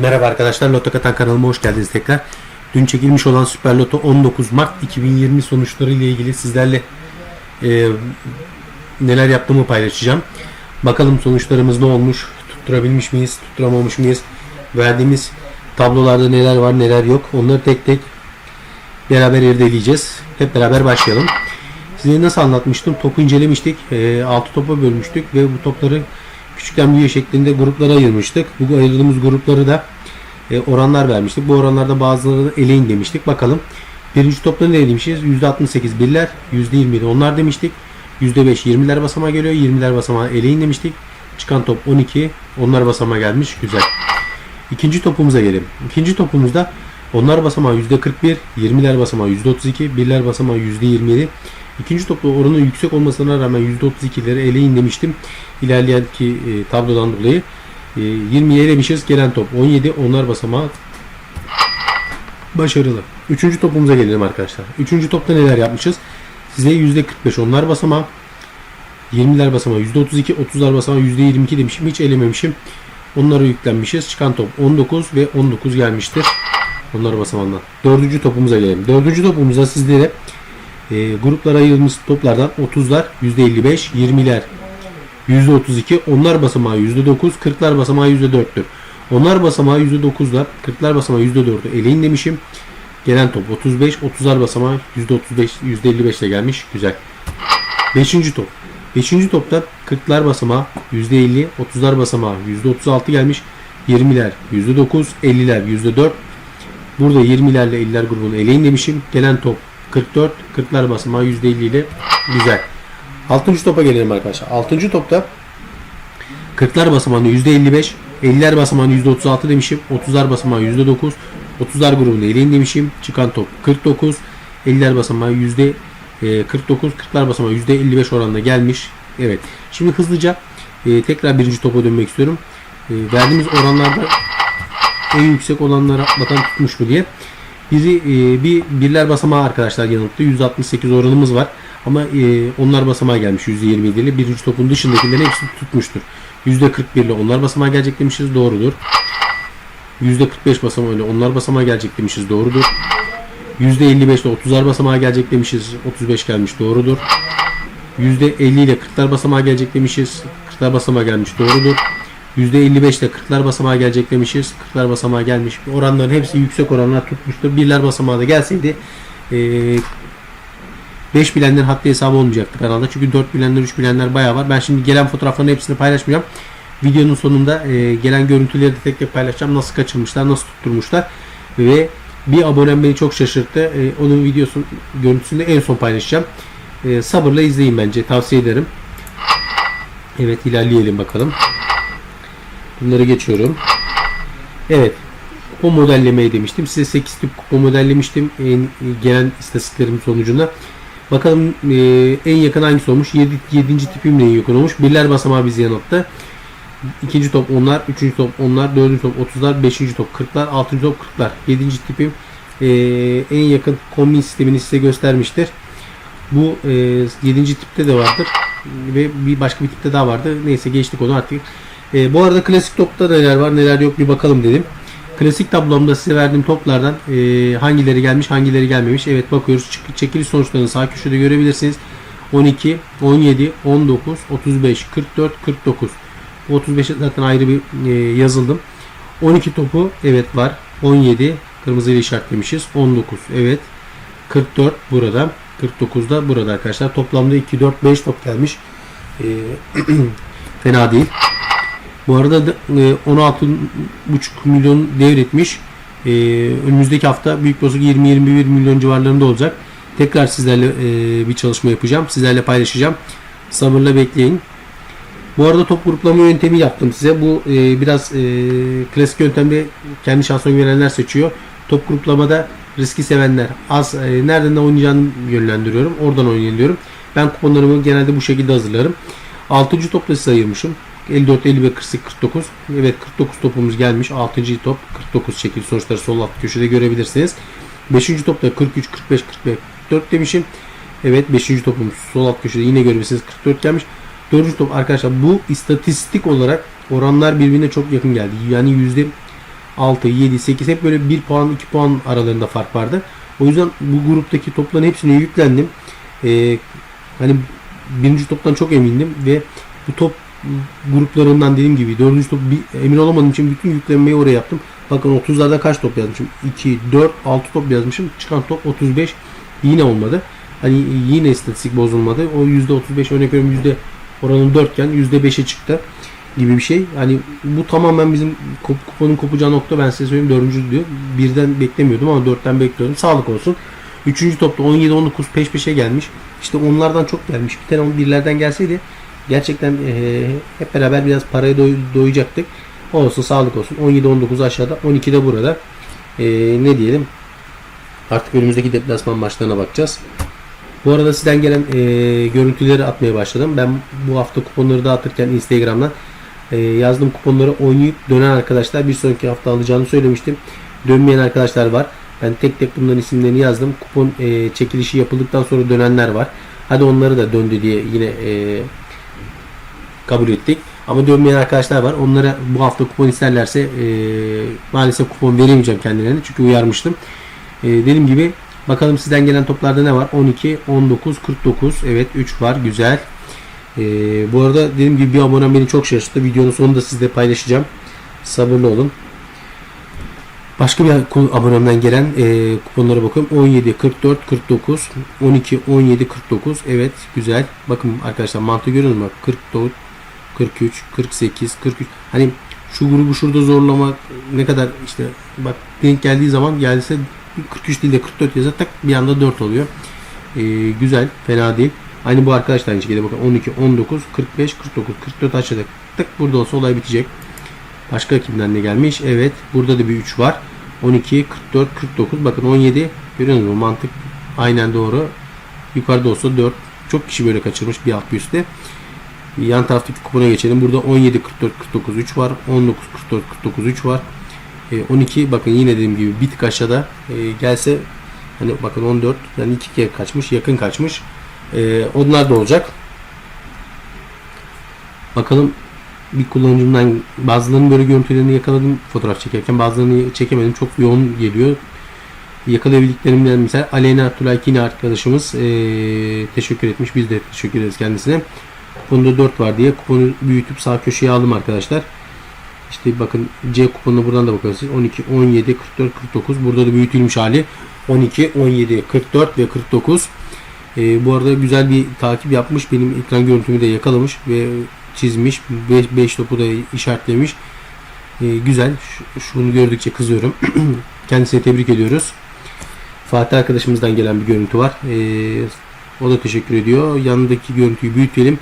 Merhaba arkadaşlar, Loto Katan kanalıma hoş geldiniz tekrar. Dün çekilmiş olan Süper Loto 19 Mart 2020 sonuçları ile ilgili sizlerle e, neler yaptığımı paylaşacağım. Bakalım sonuçlarımız ne olmuş, tutturabilmiş miyiz, tutturamamış mıyız, verdiğimiz tablolarda neler var neler yok onları tek tek beraber irdeleyeceğiz. Hep beraber başlayalım. Size nasıl anlatmıştım? Topu incelemiştik. E, 6 topa bölmüştük ve bu topları küçükten büyüğe şeklinde gruplara ayırmıştık. Bu ayırdığımız grupları da e, oranlar vermiştik. Bu oranlarda bazılarını eleyin demiştik. Bakalım. Birinci topta ne demişiz? %68 birler, %27 onlar demiştik. %5 20'ler basamağa geliyor. 20'ler basamağı eleyin demiştik. Çıkan top 12. Onlar basamağa gelmiş. Güzel. İkinci topumuza gelelim. İkinci topumuzda onlar basamağı %41, 20'ler basamağı %32, birler basamağı %27. İkinci topta oranın yüksek olmasına rağmen %32'leri eleyin demiştim. İlerleyen ki e, tablodan dolayı. E, 20'ye elemişiz. Gelen top 17. Onlar basamağı başarılı. Üçüncü topumuza gelelim arkadaşlar. Üçüncü topta neler yapmışız? Size %45 onlar basamağı. 20'ler basamağı %32, 30'lar basamağı %22 demişim. Hiç elememişim. Onlara yüklenmişiz. Çıkan top 19 ve 19 gelmiştir. Onları basamağından. Dördüncü topumuza gelelim. Dördüncü topumuzda sizlere e, gruplara ayrılmış toplardan 30'lar %55, 20'ler %32, onlar basamağı %9, 40'lar basamağı %4'tür. Onlar basamağı %9'lar, 40'lar basamağı %4'ü eleyin demişim. Gelen top 35, 30'lar basamağı %35, %55 ile gelmiş. Güzel. 5. top. 5. topta 40'lar basamağı %50, 30'lar basamağı %36 gelmiş. 20'ler %9, 50'ler %4. Burada 20'lerle 50'ler grubunu eleyin demişim. Gelen top 44, 40'lar basamağı %50 ile güzel. 6. topa gelelim arkadaşlar. 6. topta 40'lar basamağında %55, 50'ler basamağında %36 demişim. 30'lar basamağı %9, 30'lar grubunu eleyin demişim. Çıkan top 49, 50'ler basamağı %49, 40'lar basamağı %55 oranında gelmiş. Evet. Şimdi hızlıca e, tekrar birinci topa dönmek istiyorum. E, verdiğimiz oranlarda en yüksek olanlara bakalım tutmuş mu diye. Bizi e, bir birler basamağı arkadaşlar yanılttı. 168 oranımız var. Ama e, onlar basamağa gelmiş %27 ile. Birinci topun dışındakilerin hepsi tutmuştur. %41 ile onlar basamağa gelecek demişiz. Doğrudur. %45 basamağı ile onlar basamağa gelecek demişiz. Doğrudur. %55 ile 30'lar basamağa gelecek demişiz. 35 gelmiş. Doğrudur. %50 ile 40'lar basamağa gelecek demişiz. 40'lar basamağa gelmiş. Doğrudur. %55 ile 40'lar basamağa gelecek demişiz. 40'lar basamağa gelmiş. Oranların hepsi yüksek oranlar tutmuştur. Birler basamağı da gelseydi e, 5 bilenlerin haddi hesabı olmayacaktı kanalda. Çünkü 4 bilenler 3 bilenler bayağı var. Ben şimdi gelen fotoğrafların hepsini paylaşmayacağım. Videonun sonunda e, gelen görüntüleri de tek tek paylaşacağım. Nasıl kaçırmışlar, nasıl tutturmuşlar. Ve bir abonem beni çok şaşırttı. E, onun videosun görüntüsünü en son paylaşacağım. E, sabırla izleyin bence. Tavsiye ederim. Evet ilerleyelim bakalım. Bunları geçiyorum. Evet. Kupa modellemeyi demiştim. Size 8 tip kupa modellemiştim. En, gelen istatistiklerim sonucunda. Bakalım e, en yakın hangisi olmuş? 7. 7. tipim en yakın olmuş. Birler basamağı bizi yanılttı. İkinci top onlar, üçüncü top onlar, dördüncü top 30'lar, beşinci top 40'lar, altıncı top 40'lar. Yedinci tipim e, en yakın kombin sistemini size göstermiştir. Bu e, yedinci tipte de vardır. Ve bir başka bir tipte daha vardı. Neyse geçtik onu artık. E, bu arada klasik topta neler var neler yok bir bakalım dedim. Klasik tablomda size verdiğim toplardan e, hangileri gelmiş hangileri gelmemiş. Evet bakıyoruz. Çık, çekiliş sonuçlarını sağ köşede görebilirsiniz. 12, 17, 19, 35, 44, 49. 35'e zaten ayrı bir e, yazıldım. 12 topu evet var. 17 kırmızı ile işaretlemişiz. 19 evet. 44 burada. 49 da burada arkadaşlar. Toplamda 2, 4, 5 top gelmiş. E, fena değil. Bu arada da, e, 16,5 milyon devretmiş. E, önümüzdeki hafta büyük bozuk 20-21 milyon civarlarında olacak. Tekrar sizlerle e, bir çalışma yapacağım. Sizlerle paylaşacağım. Sabırla bekleyin. Bu arada top gruplama yöntemi yaptım size. Bu biraz e, klasik yöntemde kendi şansına güvenenler seçiyor. Top gruplamada riski sevenler az nereden ne oynayacağını yönlendiriyorum. Oradan oynayın diyorum. Ben kuponlarımı genelde bu şekilde hazırlarım. 6. topla size ayırmışım. 54, 55, 48, 49. Evet 49 topumuz gelmiş. 6. top 49 şekil sonuçları sol alt köşede görebilirsiniz. 5. topta 43, 45, 45, 44 demişim. Evet 5. topumuz sol alt köşede yine görebilirsiniz. 44 gelmiş. 4. top arkadaşlar bu istatistik olarak oranlar birbirine çok yakın geldi. Yani yüzde 6, 7, 8 hep böyle 1 puan 2 puan aralarında fark vardı. O yüzden bu gruptaki topların hepsine yüklendim. Ee, hani birinci toptan çok emindim ve bu top gruplarından dediğim gibi dördüncü top bir, emin olamadığım için bütün yüklenmeyi oraya yaptım. Bakın 30'larda kaç top yazmışım? 2, 4, 6 top yazmışım. Çıkan top 35 yine olmadı. Hani yine istatistik bozulmadı. O %35 örnek veriyorum yüzde oranın 4 iken %5'e çıktı gibi bir şey. Hani bu tamamen bizim kup- kuponun kopacağı nokta ben size söyleyeyim dördüncü diyor. Birden beklemiyordum ama dörtten bekliyordum. Sağlık olsun. Üçüncü topta 17-19 peş peşe gelmiş. İşte onlardan çok gelmiş. Bir tane on birlerden gelseydi gerçekten eee, hep beraber biraz paraya doy- doyacaktık. Olsun sağlık olsun. 17-19 aşağıda 12 de burada. Eee, ne diyelim artık önümüzdeki deplasman maçlarına bakacağız. Bu arada sizden gelen eee, görüntüleri atmaya başladım. Ben bu hafta kuponları dağıtırken Instagram'dan eee, yazdığım kuponları oynayıp dönen arkadaşlar bir sonraki hafta alacağını söylemiştim. Dönmeyen arkadaşlar var. Ben tek tek bunların isimlerini yazdım. Kupon eee, çekilişi yapıldıktan sonra dönenler var. Hadi onları da döndü diye yine eee, kabul ettik. Ama dönmeyen arkadaşlar var. Onlara bu hafta kupon isterlerse eee, maalesef kupon veremeyeceğim kendilerine. Çünkü uyarmıştım. Eee, dediğim gibi bakalım sizden gelen toplarda ne var? 12, 19, 49. Evet 3 var. Güzel. Eee, bu arada dediğim gibi bir abonem beni çok şaşırttı. Videonun sonunda sizle paylaşacağım. Sabırlı olun. Başka bir abonemden gelen e, kuponlara bakıyorum. 17, 44, 49, 12, 17, 49. Evet güzel. Bakın arkadaşlar mantığı görüyorsunuz mu? 44, 43, 48, 43. Hani şu grubu şurada zorlamak ne kadar işte bak denk geldiği zaman gelse 43 değil de 44 yazar tak bir anda 4 oluyor. E, güzel. Fena değil. Aynı bu arkadaşlar aynı şekilde bakın 12, 19, 45, 49, 44 aşağıda tık burada olsa olay bitecek. Başka kimden ne gelmiş? Evet. Burada da bir 3 var. 12, 44, 49. Bakın 17. Görüyor musunuz? Mantık aynen doğru. Yukarıda olsa 4. Çok kişi böyle kaçırmış bir alt bir üstte. Yan taraftaki kupona geçelim. Burada 17, 44, 49, 3 var. 19, 44, 49, 3 var. E, 12 bakın yine dediğim gibi bir tık aşağıda e, gelse hani bakın 14 yani iki kere kaçmış yakın kaçmış. E, onlar da olacak. Bakalım bir kullanıcımdan bazılarının böyle görüntülerini yakaladım fotoğraf çekerken bazılarını çekemedim çok yoğun geliyor yakalayabildiklerimden mesela Aleyna Tulaykini arkadaşımız eee, teşekkür etmiş biz de teşekkür ederiz kendisine kuponda 4 var diye kuponu büyütüp sağ köşeye aldım arkadaşlar işte bakın C kuponuna buradan da bakıyorsunuz 12, 17, 44, 49 burada da büyütülmüş hali 12, 17, 44 ve 49 ee, bu arada güzel bir takip yapmış. Benim ekran görüntümü de yakalamış ve çizmiş. 5 topu da işaretlemiş. Ee, güzel. Şu- şunu gördükçe kızıyorum. Kendisine tebrik ediyoruz. Fatih arkadaşımızdan gelen bir görüntü var. Ee, o da teşekkür ediyor. Yanındaki görüntüyü büyütelim.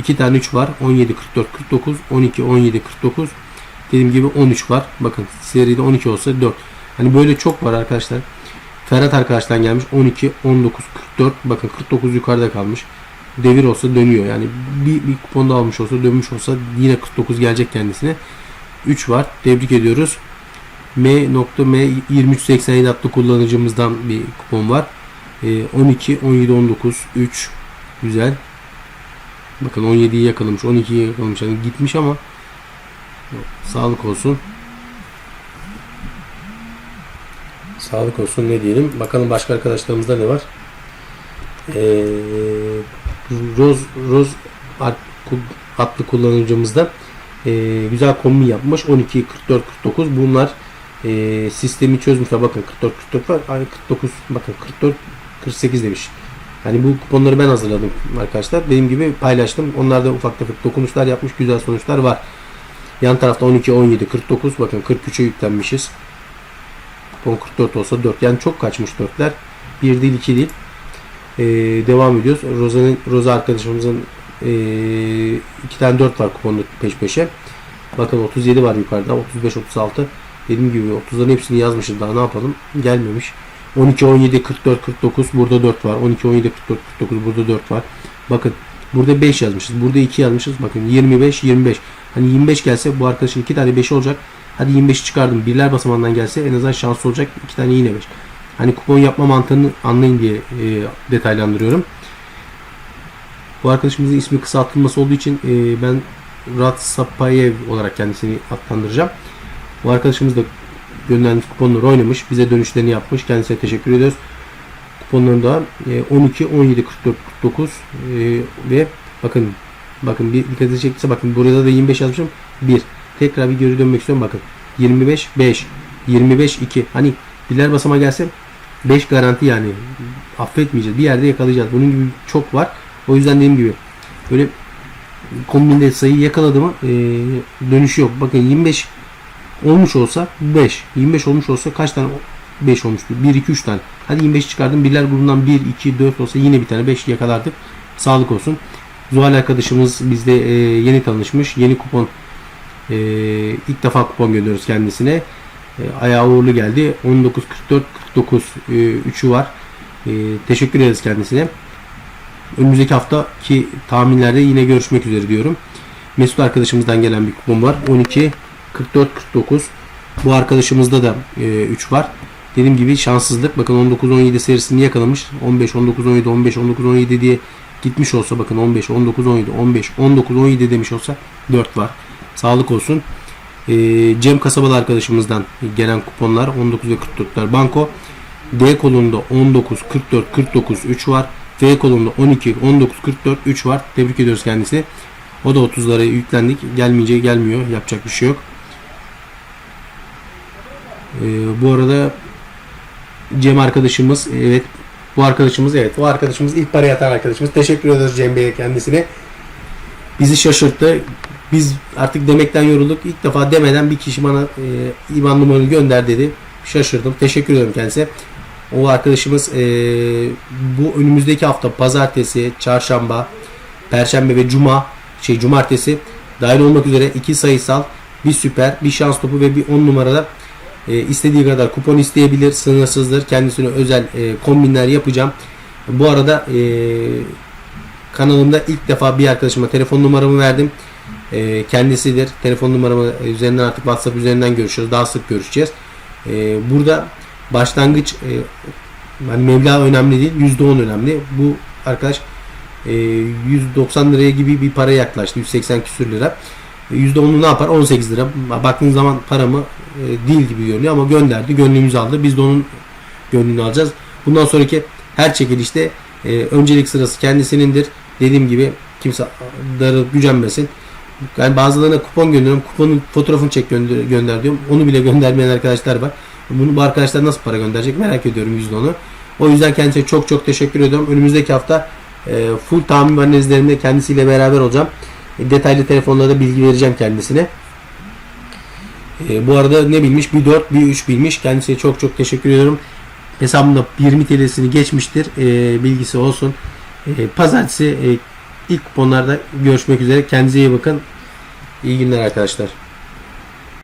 2 tane 3 var. 17, 44, 49, 12, 17, 49. Dediğim gibi 13 var. Bakın seride 12 olsa 4. Hani böyle çok var arkadaşlar. Ferhat arkadaştan gelmiş 12, 19, 44. Bakın 49 yukarıda kalmış. Devir olsa dönüyor. Yani bir, bir kuponda almış olsa dönmüş olsa yine 49 gelecek kendisine. 3 var. Tebrik ediyoruz. M.M 2387 adlı kullanıcımızdan bir kupon var. Ee, 12, 17, 19, 3. Güzel. Bakın 17'yi yakalamış. 12'yi yakalamış. Yani gitmiş ama sağlık olsun. Sağlık olsun ne diyelim. Bakalım başka arkadaşlarımızda ne var. Ee, Roz Roz ad- adlı kullanıcımızda ee, güzel kombin yapmış. 12, 44, 49 bunlar ee, sistemi çözmüşler. Bakın 44, 44 var. Ay, 49 bakın 44, 48 demiş. Yani bu kuponları ben hazırladım arkadaşlar. Dediğim gibi paylaştım. Onlar da ufak tefek dokunuşlar yapmış. Güzel sonuçlar var. Yan tarafta 12, 17, 49 bakın 43'e yüklenmişiz. Kupon 44 olsa 4. Yani çok kaçmış 4'ler. 1 değil 2 değil. Ee, devam ediyoruz. Roza'nın Roza arkadaşımızın ee, iki tane 4 var kuponda peş peşe. Bakın 37 var yukarıda. 35 36. Dediğim gibi 30'ların hepsini yazmışım. Daha ne yapalım? Gelmemiş. 12 17 44 49 burada 4 var. 12 17 44 49 burada 4 var. Bakın burada 5 yazmışız. Burada 2 yazmışız. Bakın 25 25. Hani 25 gelse bu arkadaşın 2 tane 5 olacak. Hadi 25'i çıkardım. Birler basamağından gelse en azından şans olacak. 2 tane yine 5. Hani kupon yapma mantığını anlayın diye e, detaylandırıyorum. Bu arkadaşımızın ismi kısaltılması olduğu için e, ben Rat Sapayev olarak kendisini adlandıracağım. Bu arkadaşımız da gönderdiğimiz kuponları oynamış. Bize dönüşlerini yapmış. Kendisine teşekkür ediyoruz. Kuponları da e, 12, 17, 44, 49 e, ve bakın bakın bir dikkatinizi çektiyse bakın burada da 25 yazmışım. 1. Tekrar videoya dönmek istiyorum bakın. 25, 5, 25, 2. Hani birler basama gelse 5 garanti yani. Affetmeyeceğiz. Bir yerde yakalayacağız. Bunun gibi çok var. O yüzden dediğim gibi böyle kombinde sayı yakaladı mı e, dönüşü yok. Bakın 25 olmuş olsa 5. 25 olmuş olsa kaç tane 5 olmuştu? 1, 2, 3 tane. Hadi 25 çıkardım. Birler grubundan 1, 2, 4 olsa yine bir tane 5 yakalardık. Sağlık olsun. Zuhal arkadaşımız bizde e, yeni tanışmış. Yeni kupon e, ilk defa kupon gönderiyoruz kendisine. E, ayağı uğurlu geldi. 19, 44, 49 e, 3'ü var. E, teşekkür ederiz kendisine. Önümüzdeki haftaki tahminlerde yine görüşmek üzere diyorum. Mesut arkadaşımızdan gelen bir kupon var. 12, 44, 49. Bu arkadaşımızda da e, 3 var. Dediğim gibi şanssızlık. Bakın 19-17 serisini yakalamış. 15, 19, 17, 15, 19, 17 diye gitmiş olsa bakın 15, 19, 17, 15, 19, 17 demiş olsa 4 var. Sağlık olsun. E, Cem Kasabalı arkadaşımızdan gelen kuponlar 19 ve 44'ler banko. D kolunda 19, 44, 49, 3 var. F kolunda 12, 19, 44, 3 var. Tebrik ediyoruz kendisini. O da 30'lara yüklendik. Gelmeyeceği gelmiyor. Yapacak bir şey yok. Ee, bu arada Cem arkadaşımız evet bu arkadaşımız evet bu arkadaşımız ilk para yatan arkadaşımız. Teşekkür ediyoruz Cem Bey'e kendisine. Bizi şaşırttı. Biz artık demekten yorulduk. İlk defa demeden bir kişi bana e, IBAN numaranı gönder dedi. Şaşırdım. Teşekkür ediyorum kendisine. O arkadaşımız e, bu önümüzdeki hafta pazartesi, çarşamba, perşembe ve cuma şey cumartesi dahil olmak üzere iki sayısal, bir süper, bir şans topu ve bir 10 numarada e, istediği kadar kupon isteyebilir. Sınırsızdır. Kendisine özel e, kombinler yapacağım. Bu arada e, kanalımda ilk defa bir arkadaşıma telefon numaramı verdim. E, kendisidir. Telefon numaramı üzerinden artık WhatsApp üzerinden görüşüyoruz. Daha sık görüşeceğiz. E, burada başlangıç e, yani meblağ önemli değil. %10 önemli. Bu arkadaş e, 190 liraya gibi bir para yaklaştı. 180 küsür lira. E, %10'u ne yapar? 18 lira. Baktığın zaman paramı e, değil gibi görünüyor ama gönderdi. Gönlümüzü aldı. Biz de onun gönlünü alacağız. Bundan sonraki her çekilişte e, öncelik sırası kendisinindir. Dediğim gibi kimse darılıp gücenmesin. Yani bazılarına kupon gönderiyorum. Kuponun fotoğrafını çek gönder, gönder diyorum. Onu bile göndermeyen arkadaşlar var. Bunu bu arkadaşlar nasıl para gönderecek merak ediyorum %10'u. O yüzden kendisine çok çok teşekkür ediyorum. Önümüzdeki hafta e, full tahmin analizlerimde kendisiyle beraber olacağım. E, detaylı telefonlarda bilgi vereceğim kendisine. E, bu arada ne bilmiş? Bir 4, bir 3 bilmiş. Kendisine çok çok teşekkür ediyorum. Hesabımda 20 TL'sini geçmiştir. E, bilgisi olsun. E, pazartesi e, ilk kuponlarda görüşmek üzere. Kendinize iyi bakın. İyi günler arkadaşlar.